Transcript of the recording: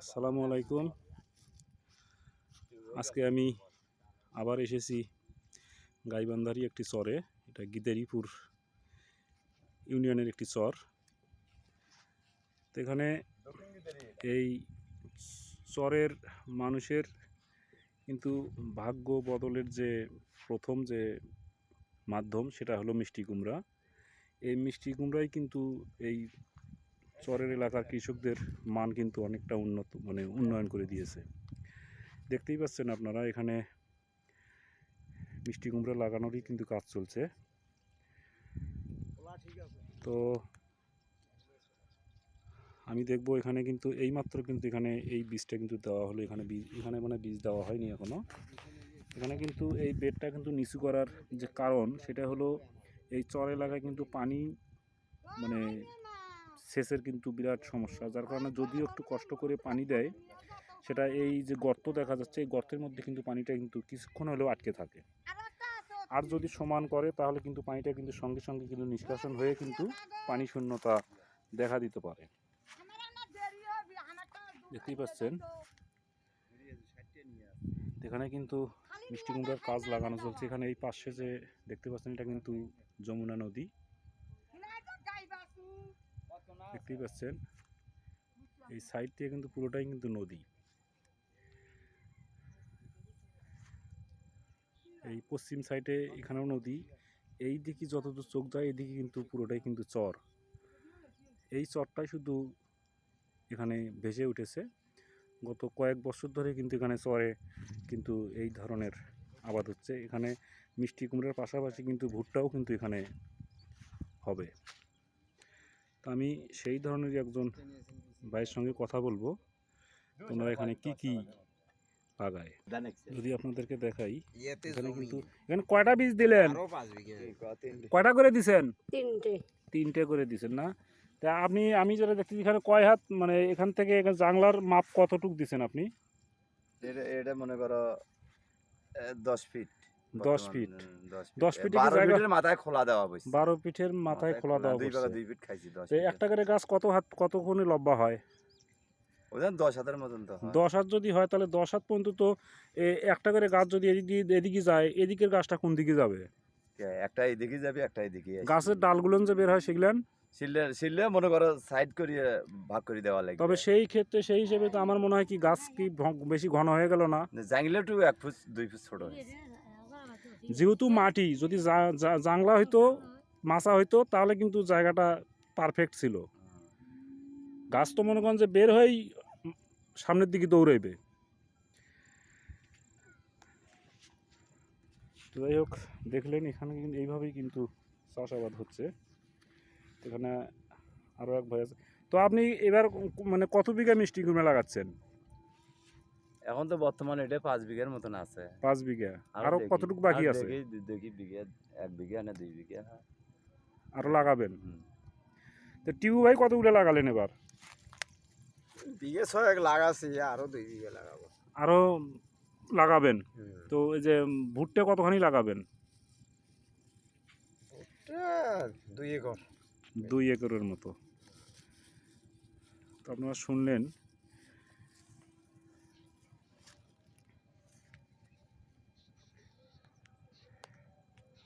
আসসালামু আলাইকুম। আজকে আমি আবার এসেছি গাইবান্ধারি একটি চরে এটা গিদেরিপুর ইউনিয়নের একটি চর। তো এখানে এই চরের মানুষের কিন্তু ভাগ্য বদলের যে প্রথম যে মাধ্যম সেটা হলো মিষ্টি কুমড়া। এই মিষ্টি কুমড়াই কিন্তু এই চরের এলাকার কৃষকদের মান কিন্তু অনেকটা উন্নত মানে উন্নয়ন করে দিয়েছে। দেখতেই পাচ্ছেন আপনারা, এখানে মিষ্টি কুমড়া লাগানোরই কিন্তু কাজ চলছে। তো আমি দেখব এখানে কিন্তু, এইমাত্র কিন্তু এখানে এই বীজটা কিন্তু দেওয়া হলো, এখানে বীজ, এখানে মানে বীজ দেওয়া হয়নি এখনও। এখানে কিন্তু এই বেডটা কিন্তু নিচু করার যে কারণ, সেটা হলো এই চর এলাকায় কিন্তু পানি মানে সেচের কিন্তু বিরাট সমস্যা, যার কারণে যদিও একটু কষ্ট করে পানি দেয়, সেটা এই যে গর্ত দেখা যাচ্ছে, এই গর্তের মধ্যে কিন্তু পানিটা কিন্তু কিছুক্ষণ হলেও আটকে থাকে। আর যদি সমান করে, তাহলে কিন্তু পানিটা কিন্তু সঙ্গে সঙ্গে কিন্তু নিষ্কাশন হয়ে কিন্তু পানি শূন্যতা দেখা দিতে পারে। দেখতেই পাচ্ছেন? এখানে কিন্তু মিষ্টি কুমড়ার কাজ লাগানো চলছে। এখানে এই পাশে যে দেখতে পাচ্ছেন, এটা কিন্তু যমুনা নদী। দেখতেই পাচ্ছেন, এই সাইড দিয়ে কিন্তু পুরোটাই কিন্তু নদী। এই পশ্চিম সাইডে এখানেও নদী, এই দিকে যতদূর চোখ যায় এদিকে কিন্তু পুরোটাই কিন্তু চর। এই চরটাই শুধু এখানে ভেসে উঠেছে। গত কয়েক বছর ধরে কিন্তু এখানে চরে কিন্তু এই ধরনের আবাদ হচ্ছে। এখানে মিষ্টি কুমড়ার পাশাপাশি কিন্তু ভুট্টাও কিন্তু এখানে হবে। তো আমি সেই ধরনেরই একজন ভাইয়ের সঙ্গে কথা বলব তোমরা এখানে কি কি লাগায়? যদি আপনাদেরকে দেখাই এখানে কিন্তু এখানে কয়টা বীজ দিলেন? কয়টা করে দিছেন? তিনটে। তিনটে করে দিছেন না? তা আপনি আমি যেটা দেখতেছি এখানে কয় হাত মানে এখান থেকে এখানে জাংলার মাপ কতটুক দিছেন আপনি? এটা এটা মনে করো দশ ফিট। দশ ফিট। দশ ফিট। ফিটের মাথায় খোলা দেওয়া বসছে বারো মাথায় খোলা দেওয়া দুই ফিট খাইছি দশ একটা করে গাছ কত হাত কতক্ষণে লম্বা হয়? দশ হাতের মতন তো দশ হাত যদি হয় তাহলে দশ হাত পর্যন্ত তো একটা করে গাছ যদি এদিক এদিকে যায় এদিকের গাছটা কোন দিকে যাবে? একটা এদিকে যাবে একটা এদিকে গাছের ডালগুলো যে বের হয় সেগুলান? সিললে মনে করো সাইড করিয়ে ভাগ করে দেওয়া লাগবে। তবে সেই ক্ষেত্রে সেই হিসেবে তো আমার মনে হয় কি গাছ কি বেশি ঘন হয়ে গেল না? জাংলে একটু এক ফুট দুই ফুট ছোট হয়েছে। যেহেতু মাটি, যদি জাংলা হইতো মাচা হইতো, তাহলে কিন্তু জায়গাটা পারফেক্ট ছিল। গাছ তো মনে করেন যে বের হয়েই সামনের দিকে দৌড়াইবে। যাই হোক, দেখলেন এখানে কিন্তু এইভাবেই কিন্তু চাষাবাদ হচ্ছে। এখানে আরও এক ভাই আছে। তো আপনি এবার মানে কত বিঘা মিষ্টি কুমড়া লাগাচ্ছেন? এখন তো বর্তমানে এটা পাঁচ বিঘার মতন আছে। পাঁচ বিঘা? আরও আরও কতটুকু বাকি আছে? দেখি বিঘা এক বিঘা না দুই বিঘা আরও লাগাবেন? তো টিউ ভাই কতগুলো লাগালেন এবার? বিঘে ছয়েক লাগাছি আরও দুই বিঘে লাগাবো। আরও লাগাবেন? তো এই যে ভুট্টা কতখানি লাগাবেন? দুই একর। দুই একরের মতো। তো আপনারা শুনলেন